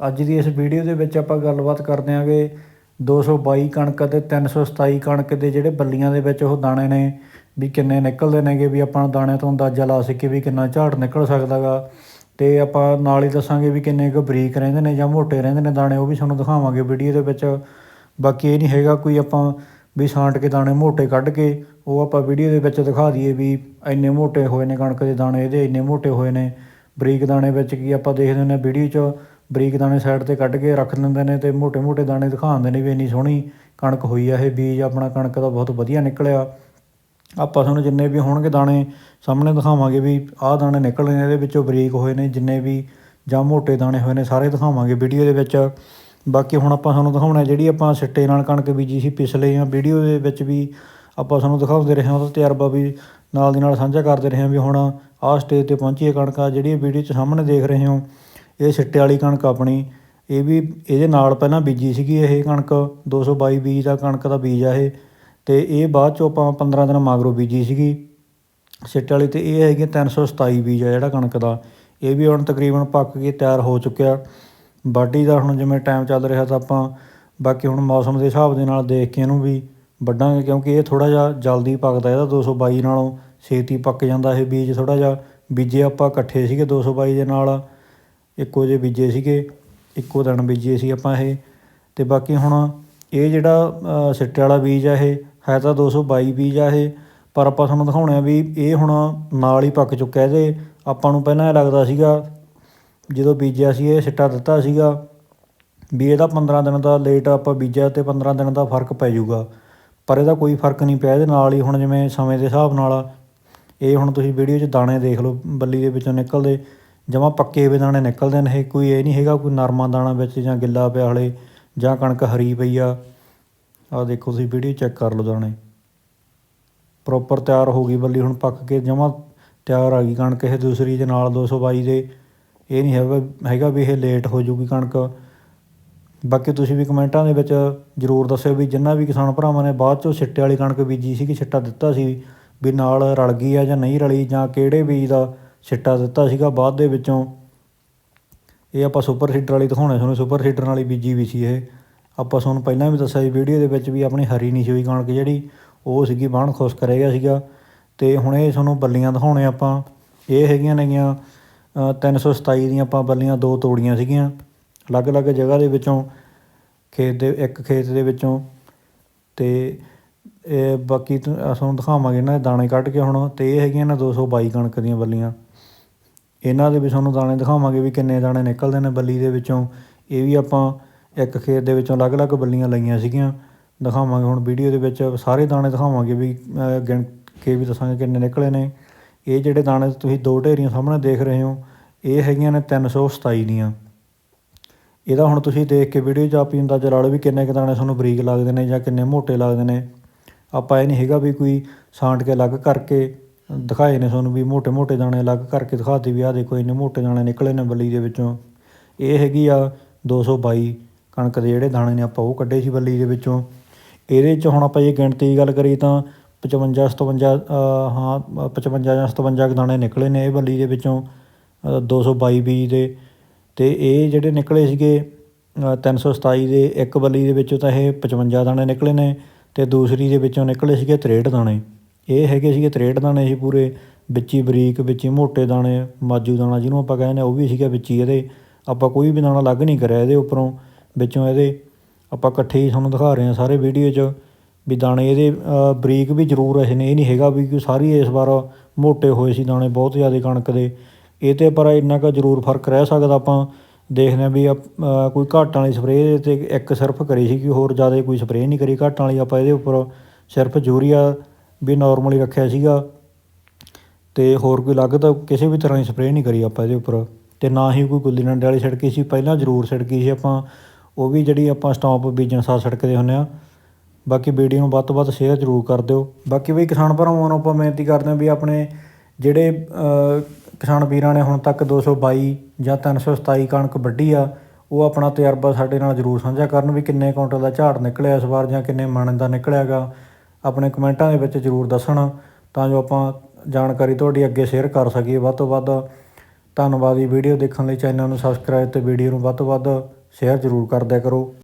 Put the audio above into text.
ਅੱਜ ਦੀ ਇਸ ਵੀਡੀਓ ਦੇ ਵਿੱਚ ਆਪਾਂ ਗੱਲਬਾਤ ਕਰਦੇ ਆਂਗੇ 222 ਕਣਕ ਅਤੇ 327 ਕਣਕ ਦੇ ਜਿਹੜੇ ਬੱਲੀਆਂ ਦੇ ਵਿੱਚ ਉਹ ਦਾਣੇ ਨੇ, ਵੀ ਕਿੰਨੇ ਨਿਕਲਦੇ ਨੇਗੇ, ਵੀ ਆਪਾਂ ਦਾਣੇ ਤੋਂ ਅੰਦਾਜ਼ਾ ਲਾ ਸਕੀਏ ਵੀ ਕਿੰਨਾ ਝਾੜ ਨਿਕਲ ਸਕਦਾਗਾ। ਤੇ ਆਪਾਂ ਨਾਲ ਹੀ ਦੱਸਾਂਗੇ ਵੀ ਕਿੰਨੇ ਕੁ ਬਰੀਕ ਰਹਿੰਦੇ ਨੇ ਜਾਂ ਮੋਟੇ ਰਹਿੰਦੇ ਨੇ ਦਾਣੇ, ਉਹ ਵੀ ਤੁਹਾਨੂੰ ਦਿਖਾਵਾਂਗੇ ਵੀਡੀਓ ਦੇ ਵਿੱਚ। ਬਾਕੀ ਇਹ ਨਹੀਂ ਹੈਗਾ ਕੋਈ ਆਪਾਂ ਵੀ ਸਾਂਟ ਕੇ ਦਾਣੇ ਮੋਟੇ ਕੱਢ ਕੇ, ਉਹ ਆਪਾਂ ਵੀਡੀਓ ਦੇ ਵਿੱਚ ਦਿਖਾ ਦਈਏ ਵੀ ਇੰਨੇ ਮੋਟੇ ਹੋਏ ਨੇ ਕਣਕ ਦੇ ਦਾਣੇ ਇਹਦੇ ਇੰਨੇ ਮੋਟੇ ਹੋਏ ਨੇ। ਬਰੀਕ ਦਾਣੇ ਵਿੱਚ ਕੀ ਆਪਾਂ ਦੇਖਦੇ ਹੁੰਦੇ ਹਾਂ ਵੀਡੀਓ 'ਚ ਬਰੀਕ ਦਾਣੇ ਸਾਈਡ ਤੇ ਕੱਢ ਕੇ ਰੱਖ ਦਿੰਦੇ ਨੇ ਤੇ ਮੋٹے-ਮੋٹے ਦਾਣੇ ਦਿਖਾਉਂਦੇ ਨੇ ਵੀ ਇੰਨੀ ਸੋਹਣੀ ਕਣਕ ਹੋਈ ਆ ਇਹ ਬੀਜ, ਆਪਣਾ ਕਣਕ ਦਾ ਬਹੁਤ ਵਧੀਆ ਨਿਕਲਿਆ। ਆਪਾਂ ਤੁਹਾਨੂੰ ਜਿੰਨੇ ਵੀ ਹੋਣਗੇ ਦਾਣੇ ਸਾਹਮਣੇ ਦਿਖਾਵਾਂਗੇ ਵੀ ਆਹ ਦਾਣੇ ਨਿਕਲ ਰਹੇ ਨੇ, ਇਹਦੇ ਵਿੱਚੋਂ ਬਰੀਕ ਹੋਏ ਨੇ, ਜਿੰਨੇ ਵੀ ਜਾਂ ਮੋٹے ਦਾਣੇ ਹੋਏ ਨੇ ਸਾਰੇ ਦਿਖਾਵਾਂਗੇ ਵੀਡੀਓ ਦੇ ਵਿੱਚ। ਬਾਕੀ ਹੁਣ ਆਪਾਂ ਤੁਹਾਨੂੰ ਦਿਖਾਉਣਾ ਜਿਹੜੀ ਆਪਾਂ ਸਿੱਟੇ ਨਾਲ ਕਣਕ ਬੀਜੀ ਸੀ ਪਿਛਲੇ ਜਾਂ ਵੀਡੀਓ ਦੇ ਵਿੱਚ ਵੀ ਆਪਾਂ ਤੁਹਾਨੂੰ ਦਿਖਾਉਂਦੇ ਰਹੇ ਹਾਂ, ਉਹਦਾ ਤਜਰਬਾ ਵੀ ਨਾਲ ਦੀ ਨਾਲ ਸਾਂਝਾ ਕਰਦੇ ਰਹੇ ਹਾਂ ਵੀ ਹੁਣ ਆਹ ਸਟੇਜ ਤੇ ਪਹੁੰਚੀ ਹੈ ਕਣਕ ਆ ਜਿਹੜੀ ਵੀਡੀਓ 'ਚ ਸਾਹਮਣੇ ਦੇਖ ਰਹੇ ਹੋ। ਇਹ ਸਿੱਟੇ ਵਾਲੀ ਕਣਕ ਆਪਣੀ, ਇਹ ਵੀ ਇਹਦੇ ਨਾਲ ਪਹਿਲਾਂ ਬੀਜੀ ਸੀਗੀ ਇਹ ਕਣਕ 222 ਬੀਜ ਦਾ ਕਣਕ ਦਾ ਬੀਜ ਆ ਇਹ, ਤੇ ਇਹ ਬਾਅਦ ਚੋਂ ਆਪਾਂ 15 ਦਿਨ ਮਗਰੋਂ ਬੀਜੀ ਸੀਗੀ। ਸਿੱਟੇ ਵਾਲੀ ਤੇ ਇਹ ਹੈਗੀ 327 ਬੀਜ ਆ ਜਿਹੜਾ ਕਣਕ ਦਾ। ਇਹ ਵੀ ਹੁਣ ਤਕਰੀਬਨ ਪੱਕ ਕੇ ਤਿਆਰ ਹੋ ਚੁੱਕਿਆ। ਵਾਢੀ ਦਾ ਹੁਣ ਜਿਵੇਂ ਟਾਈਮ ਚੱਲ ਰਿਹਾ ਤਾਂ ਆਪਾਂ ਬਾਕੀ ਹੁਣ ਮੌਸਮ ਦੇ ਹਿਸਾਬ ਦੇ ਨਾਲ ਦੇਖ ਕੇ ਇਹਨੂੰ ਵੀ ਵੱਢਾਂਗੇ, ਕਿਉਂਕਿ ਇਹ ਥੋੜਾ ਜਿਹਾ ਜਲਦੀ ਪੱਕਦਾ ਇਹਦਾ 222 ਨਾਲੋਂ। ਛੇਤੀ ਪੱਕ ਜਾਂਦਾ ਇਹ ਬੀਜ ਥੋੜਾ ਜਿਹਾ। ਬੀਜੇ ਆਪਾਂ ਇਕੱਠੇ ਸੀਗੇ 222 ਦੇ ਨਾਲ। ਇੱਕੋ ਜਿਹੇ ਬੀਜੇ ਸੀਗੇ, ਇੱਕੋ ਦਿਨ ਬੀਜੇ ਸੀ ਆਪਾਂ ਇਹ। ਅਤੇ ਬਾਕੀ ਹੁਣ ਇਹ ਜਿਹੜਾ ਸਿੱਟੇ ਵਾਲਾ ਬੀਜ ਆ ਇਹ, ਹੈ ਤਾਂ 222 ਬੀਜ ਆ ਇਹ, ਪਰ ਆਪਾਂ ਤੁਹਾਨੂੰ ਦਿਖਾਉਣੇ ਆ ਵੀ ਇਹ ਹੁਣ ਨਾਲ ਹੀ ਪੱਕ ਚੁੱਕਾ ਇਹਦੇ। ਆਪਾਂ ਨੂੰ ਪਹਿਲਾਂ ਇਹ ਲੱਗਦਾ ਸੀਗਾ, ਜਦੋਂ ਬੀਜਿਆ ਸੀ ਇਹ, ਸਿੱਟਾ ਦਿੱਤਾ ਸੀਗਾ, ਵੀ ਇਹਦਾ 15 ਦਿਨ ਦਾ ਲੇਟ ਆਪਾਂ ਬੀਜਿਆ ਤੇ 15 ਦਿਨ ਦਾ ਫ਼ਰਕ ਪੈ ਜਾਊਗਾ। ਪਰ ਇਹਦਾ ਕੋਈ ਫ਼ਰਕ ਨਹੀਂ ਪਿਆ, ਇਹਦੇ ਨਾਲ ਹੀ ਹੁਣ ਜਿਵੇਂ ਸਮੇਂ ਦੇ ਹਿਸਾਬ ਨਾਲ ਇਹ ਹੁਣ ਤੁਸੀਂ ਵੀਡੀਓ 'ਚ ਦਾਣੇ ਦੇਖ ਲਓ, ਬੱਲੀ ਦੇ ਵਿੱਚੋਂ ਨਿਕਲਦੇ। ਜਮਾਂ ਪੱਕੇ ਹੋਏ ਦਾਣੇ ਨਿਕਲਦੇ ਨੇ, ਇਹ ਕੋਈ ਇਹ ਨਹੀਂ ਹੈਗਾ ਕੋਈ ਨਰਮਾ ਦਾਣਾ ਵਿੱਚ ਜਾਂ ਗਿੱਲਾ ਪਿਆ ਹਲੇ, ਜਾਂ ਕਣਕ ਹਰੀ ਪਈ ਆ। ਆਹ ਦੇਖੋ ਤੁਸੀਂ ਵੀਡੀਓ ਚੈੱਕ ਕਰ ਲਓ ਦਾਣੇ। ਪ੍ਰੋਪਰ ਤਿਆਰ ਹੋ ਗਈ ਬੱਲੀ, ਹੁਣ ਪੱਕ ਕੇ ਜਮਾਂ ਤਿਆਰ ਆ ਗਈ ਕਣਕ, ਇਹ ਦੂਸਰੀ ਦੇ ਨਾਲ 222 ਦੇ। ਇਹ ਨਹੀਂ ਹੈਗਾ ਹੈਗਾ ਵੀ ਇਹ ਲੇਟ ਹੋ ਜੂਗੀ ਕਣਕ। ਬਾਕੀ ਤੁਸੀਂ ਵੀ ਕਮੈਂਟਾਂ ਦੇ ਵਿੱਚ ਜਰੂਰ ਦੱਸਿਓ ਵੀ ਜਿੰਨਾ ਵੀ ਕਿਸਾਨ ਭਰਾਵਾਂ ਨੇ ਬਾਅਦ ਚੋਂ ਛਿੱਟੇ ਵਾਲੀ ਕਣਕ ਬੀਜੀ ਸੀ ਕਿ ਛਿੱਟਾ ਦਿੱਤਾ ਸੀ, ਵੀ ਨਾਲ ਰਲ ਗਈ ਆ ਜਾਂ ਨਹੀਂ ਰਲੀ, ਜਾਂ ਕਿਹੜੇ ਬੀਜ ਦਾ ਛਿੱਟਾ ਦਿੱਤਾ ਸੀਗਾ ਬਾਅਦ ਦੇ ਵਿੱਚੋਂ। ਇਹ ਆਪਾਂ ਸੁਪਰ ਸੀਡਰ ਵਾਲੀ ਦਿਖਾਉਣੇ ਤੁਹਾਨੂੰ ਸੁਪਰ ਸੀਡਰ ਵਾਲੀ ਬੀਜੀ ਵੀ ਸੀ ਇਹ। ਆਪਾਂ ਤੁਹਾਨੂੰ ਪਹਿਲਾਂ ਵੀ ਦੱਸਿਆ ਸੀ ਵੀਡੀਓ ਦੇ ਵਿੱਚ ਵੀ ਆਪਣੀ ਹਰੀ ਨਹੀਂ ਸੀ ਹੋਈ ਕਣਕ ਜਿਹੜੀ ਉਹ ਸੀਗੀ ਬਾਣ ਖੁਸ਼ਕ ਰਹਿ ਗਿਆ ਸੀਗਾ। ਤੇ ਹੁਣ ਇਹ ਤੁਹਾਨੂੰ ਬੱਲੀਆਂ ਦਿਖਾਉਣੇ ਆਪਾਂ। ਇਹ ਹੈਗੀਆਂ ਨੇਗੀਆਂ ਅ, 327 ਦੀਆਂ ਆਪਾਂ ਬੱਲੀਆਂ ਦੋ ਤੋੜੀਆਂ ਸੀਗੀਆਂ। ਅਲੱਗ-ਅਲੱਗ ਜਗ੍ਹਾ ਦੇ ਵਿੱਚੋਂ ਖੇਤ ਦੇ ਇੱਕ ਖੇਤ ਦੇ ਵਿੱਚੋਂ। ਤੇ ਇਹ ਬਾਕੀ ਤੁਹਾਨੂੰ ਦਿਖਾਵਾਂਗੇ ਇਹਨਾਂ ਦੇ ਦਾਣੇ ਕੱਢ ਕੇ ਹੁਣ। ਤੇ ਇਹ ਹੈਗੀਆਂ ਨੇ 222 ਕਣਕ ਦੀਆਂ ਬੱਲੀਆਂ। ਇਹਨਾਂ ਦੇ ਵੀ ਤੁਹਾਨੂੰ ਦਾਣੇ ਦਿਖਾਵਾਂਗੇ ਵੀ ਕਿੰਨੇ ਦਾਣੇ ਨਿਕਲਦੇ ਨੇ ਬੱਲੀ ਦੇ ਵਿੱਚੋਂ। ਇਹ ਵੀ ਆਪਾਂ ਇੱਕ ਖੇਤ ਦੇ ਵਿੱਚੋਂ ਅਲੱਗ-ਅਲੱਗ ਬੱਲੀਆਂ ਲਈਆਂ ਸੀਗੀਆਂ। ਦਿਖਾਵਾਂਗੇ ਹੁਣ ਵੀਡੀਓ ਦੇ ਵਿੱਚ ਸਾਰੇ ਦਾਣੇ ਦਿਖਾਵਾਂਗੇ ਵੀ ਗਿਣ ਕੇ ਵੀ ਦੱਸਾਂਗੇ ਕਿੰਨੇ ਨਿਕਲੇ ਨੇ। ਇਹ ਜਿਹੜੇ ਦਾਣੇ ਤੁਸੀਂ ਦੋ ਢੇਰੀਆਂ ਸਾਹਮਣੇ ਦੇਖ ਰਹੇ ਹੋ, ਇਹ ਹੈਗੀਆਂ ਨੇ 327 ਦੀਆਂ। ਇਹਦਾ ਹੁਣ ਤੁਸੀਂ ਦੇਖ ਕੇ ਵੀਡੀਓ 'ਚ ਆਪ ਹੀ ਅੰਦਾਜ਼ਾ ਲਾ ਲਓ ਵੀ ਕਿੰਨੇ ਕੁ ਦਾਣੇ ਤੁਹਾਨੂੰ ਬਰੀਕ ਲੱਗਦੇ ਨੇ ਜਾਂ ਕਿੰਨੇ ਮੋਟੇ ਲੱਗਦੇ ਨੇ। ਆਪਾਂ ਇਹ ਨਹੀਂ ਹੈਗਾ ਵੀ ਕੋਈ ਸਾਂਟ ਕੇ ਅਲੱਗ ਕਰਕੇ ਦਿਖਾਏ ਨੇ ਤੁਹਾਨੂੰ ਵੀ ਮੋٹے ਮੋٹے ਦਾਣੇ ਅਲੱਗ ਕਰਕੇ ਦਿਖਾਤੇ ਵੀ ਆ ਦੇਖੋ ਇੰਨੇ ਮੋٹے ਦਾਣੇ ਨਿਕਲੇ ਨੇ ਬੱਲੀ ਦੇ ਵਿੱਚੋਂ। ਇਹ ਹੈਗੀ ਆ 222 ਕਣਕ ਦੇ ਜਿਹੜੇ ਦਾਣੇ ਨੇ ਆਪਾਂ ਉਹ ਕੱਢੇ ਸੀ ਬੱਲੀ ਦੇ ਵਿੱਚੋਂ। ਇਹਦੇ 'ਚ ਹੁਣ ਆਪਾਂ ਜੇ ਗਿਣਤੀ ਦੀ ਗੱਲ ਕਰੀਏ ਤਾਂ 55 57 ਹਾਂ 55 ਜਾਂ 57 ਦਾਣੇ ਨਿਕਲੇ ਨੇ ਇਹ ਬੱਲੀ ਦੇ ਵਿੱਚੋਂ 222 ਬੀਜ ਦੇ। ਤੇ ਇਹ ਜਿਹੜੇ ਨਿਕਲੇ ਸੀਗੇ 327 ਦੇ ਇੱਕ ਬੱਲੀ ਦੇ ਵਿੱਚੋਂ ਤਾਂ ਇਹ 55 ਦਾਣੇ ਨਿਕਲੇ ਨੇ ਤੇ ਦੂਸਰੀ ਦੇ ਵਿੱਚੋਂ ਨਿਕਲੇ ਸੀਗੇ 63 ਦਾਣੇ। ਇਹ ਹੈਗੇ ਸੀਗੇ 63 ਦਾਣੇ ਸੀ ਪੂਰੇ, ਵਿੱਚੀ ਬਰੀਕ, ਵਿੱਚੀ ਮੋਟੇ ਦਾਣੇ ਮਾਜੂ ਦਾਣਾ ਜਿਹਨੂੰ ਆਪਾਂ ਕਹਿੰਦੇ ਆ ਉਹ ਵੀ ਸੀਗਾ ਵਿੱਚੀ ਇਹਦੇ। ਆਪਾਂ ਕੋਈ ਵੀ ਦਾਣਾ ਅਲੱਗ ਨਹੀਂ ਕਰਿਆ ਇਹਦੇ ਉੱਪਰੋਂ, ਵਿੱਚੋਂ ਇਹਦੇ। ਆਪਾਂ ਇਕੱਠੇ ਹੀ ਤੁਹਾਨੂੰ ਦਿਖਾ ਰਹੇ ਹਾਂ ਸਾਰੇ ਵੀਡੀਓ 'ਚ ਵੀ ਦਾਣੇ ਇਹਦੇ ਬਰੀਕ ਵੀ ਜ਼ਰੂਰ ਰਹੇ ਨੇ ਇਹ ਨਹੀਂ ਹੈਗਾ ਵੀ ਕਿ ਸਾਰੀ ਇਸ ਵਾਰ ਮੋਟੇ ਹੋਏ ਸੀ ਦਾਣੇ, ਬਹੁਤ ਜ਼ਿਆਦਾ ਕਣਕ ਦੇ। ਇਹ ਤੇ ਪਰ ਇੰਨਾ ਕੁ ਜ਼ਰੂਰ ਫ਼ਰਕ ਰਹਿ ਸਕਦਾ ਆਪਾਂ ਦੇਖਦੇ ਆ ਵੀ ਕੋਈ ਘਾਟਾਂ ਵਾਲੀ ਸਪਰੇਅ ਤੇ ਇੱਕ ਸਿਰਫ ਕਰੀ ਸੀ ਕਿ ਹੋਰ ਜ਼ਿਆਦਾ ਕੋਈ ਸਪਰੇਅ ਨਹੀਂ ਕਰੀ। ਘਾਟਾਂ ਵਾਲੀ ਆਪਾਂ ਇਹਦੇ ਉੱਪਰ ਸਿਰਫ ਯੂਰੀਆ ਵੀ ਨਾਰਮਲੀ ਰੱਖਿਆ ਸੀਗਾ। ਅਤੇ ਹੋਰ ਕੋਈ ਅਲੱਗ ਤਾਂ ਕਿਸੇ ਵੀ ਤਰ੍ਹਾਂ ਦੀ ਸਪਰੇਅ ਨਹੀਂ ਕਰੀ ਆਪਾਂ ਇਹਦੇ ਉੱਪਰ। ਅਤੇ ਨਾ ਹੀ ਕੋਈ ਗੁੱਲੀ ਡੰਡੇ ਵਾਲੀ ਛਿੜਕੀ ਸੀ, ਪਹਿਲਾਂ ਜ਼ਰੂਰ ਛਿੜਕੀ ਸੀ ਆਪਾਂ। ਉਹ ਵੀ ਜਿਹੜੀ ਆਪਾਂ ਸਟਾਂਪ ਬੀਜਣ ਸਾਰ ਛਿੜਕਦੇ ਹੁੰਦੇ ਆ। ਬਾਕੀ ਵੀਡੀਓ ਨੂੰ ਵੱਧ ਤੋਂ ਵੱਧ ਸ਼ੇਅਰ ਜ਼ਰੂਰ ਕਰ ਦਿਓ। ਬਾਕੀ ਵੀ ਕਿਸਾਨ ਭਰਾਵਾਂ ਨੂੰ ਆਪਾਂ ਬੇਨਤੀ ਕਰਦੇ ਹਾਂ ਵੀ ਆਪਣੇ ਜਿਹੜੇ ਕਿਸਾਨ ਵੀਰਾਂ ਨੇ ਹੁਣ ਤੱਕ 222 ਜਾਂ 327 ਕਣਕ ਵੱਢੀ ਆ, ਉਹ ਆਪਣਾ ਤਜਰਬਾ ਸਾਡੇ ਨਾਲ ਜ਼ਰੂਰ ਸਾਂਝਾ ਕਰਨ ਵੀ ਕਿੰਨੇ ਕੁਇੰਟਲ ਦਾ ਝਾੜ ਨਿਕਲਿਆ ਇਸ ਵਾਰ ਜਾਂ ਕਿੰਨੇ ਮਣ ਦਾ ਨਿਕਲਿਆਗਾ। ਆਪਣੇ ਕਮੈਂਟਾਂ ਦੇ ਵਿੱਚ ਜ਼ਰੂਰ ਦੱਸਣ, ਤਾਂ ਜੋ ਆਪਾਂ ਜਾਣਕਾਰੀ ਤੁਹਾਡੀ ਅੱਗੇ ਸ਼ੇਅਰ ਕਰ ਸਕੀਏ। ਵੱਧ ਤੋਂ ਵੱਧ ਧੰਨਵਾਦ ਜੀ। ਵੀਡੀਓ ਦੇਖਣ ਲਈ ਚੈਨਲ ਨੂੰ ਸਬਸਕ੍ਰਾਈਬ ਤੇ ਵੀਡੀਓ ਨੂੰ ਵੱਧ ਤੋਂ ਵੱਧ ਸ਼ੇਅਰ ਜ਼ਰੂਰ ਕਰ ਦਿਆ ਕਰੋ।